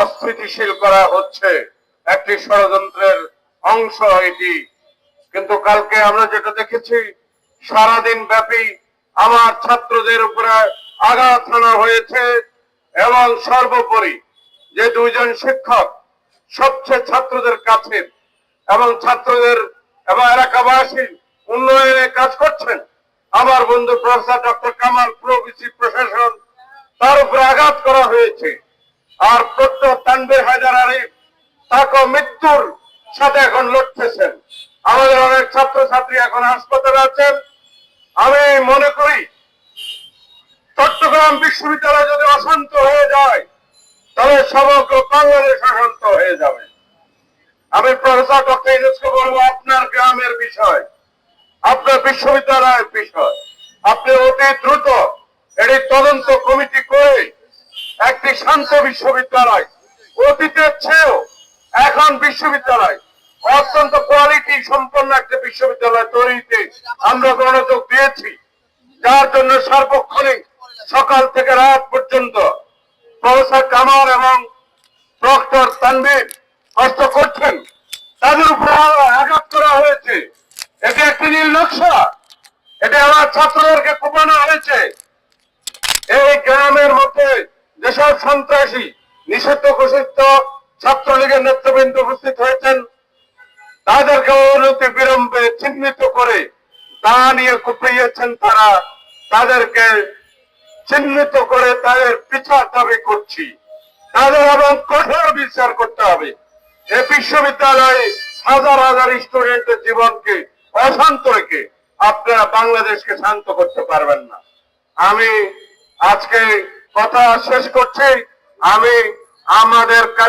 অস্থিতিশীল করা হচ্ছে একটি ষড়যন্ত্রের অংশ এটি। কিন্তু কালকে আমরা যেটা দেখেছি, সারাদিন ব্যাপী আমার ছাত্রদের উপরে আঘাত হানা হয়েছে এবং সর্বোপরি যে দুইজন শিক্ষক সবচেয়ে ছাত্রদের কাছে এবং ছাত্রদের এবং এলাকাবাসী উন্নয়নে কাজ করছেন, আমার বন্ধু প্রফেসর ডক্টর কামাল প্রভৃতি প্রশাসন তার উপরে আঘাত করা হয়েছে। আর প্রত্যহ তানবির হায়দার আলী তাকে মৃত্যুর সাথে এখন লড়তেছেন। আমাদের অনেক ছাত্রছাত্রী এখন হাসপাতালে আছেন। আমি মনে করি, চট্টগ্রাম বিশ্ববিদ্যালয় যদি অশান্ত হয়ে যায় তবে সমগ্র বাংলাদেশ অশান্ত হয়ে যাবে। আমি প্রফেসর ডক্টর ইউনুসকে বলব, আপনার গ্রামের বিষয়, আপনার বিশ্ববিদ্যালয়ের বিষয়, আপনি অতি দ্রুত এটি তদন্ত কমিটি করে একটি শান্ত বিশ্ববিদ্যালয় অতীতের চেয়েও এখন বিশ্ববিদ্যালয় অত্যন্ত কোয়ালিটি সম্পন্ন একটা বিশ্ববিদ্যালয় তৈরিতে আমরা মনোযোগ দিয়েছি। যার জন্য সার্বক্ষণিক সকাল থেকে রাত পর্যন্ত প্রফেসর কামাল এবং ডক্টর তানভীর কষ্ট করছেন। তাদের উপর আঘাত করা হয়েছে। এটি একটি নীল নকশা। এটা আমার ছাত্রদেরকে কোপানো হয়েছে। এই গ্রামের মধ্যে যেসব সন্ত্রাসী নিষিদ্ধ ঘোষিত ছাত্রলীগের নেতৃবৃন্দ উপস্থিত হয়েছেন। তাদেরকে অনতি বিলম্বে চিহ্নিত করে তা নিয়ে কুপিয়েছেন তারা। তাদেরকে চিহ্নিত করে তাদের বিচার দাবি করছি। তাদের এবং কঠোর বিচার করতে হবে। এ বিশ্ববিদ্যালয়ে হাজার হাজার স্টুডেন্টের জীবনকে, অশান্ত রেখে আপনারা বাংলাদেশকে শান্ত করতে পারবেন না। আমি আজকে কথা শেষ করছি। আমি আমাদের কাল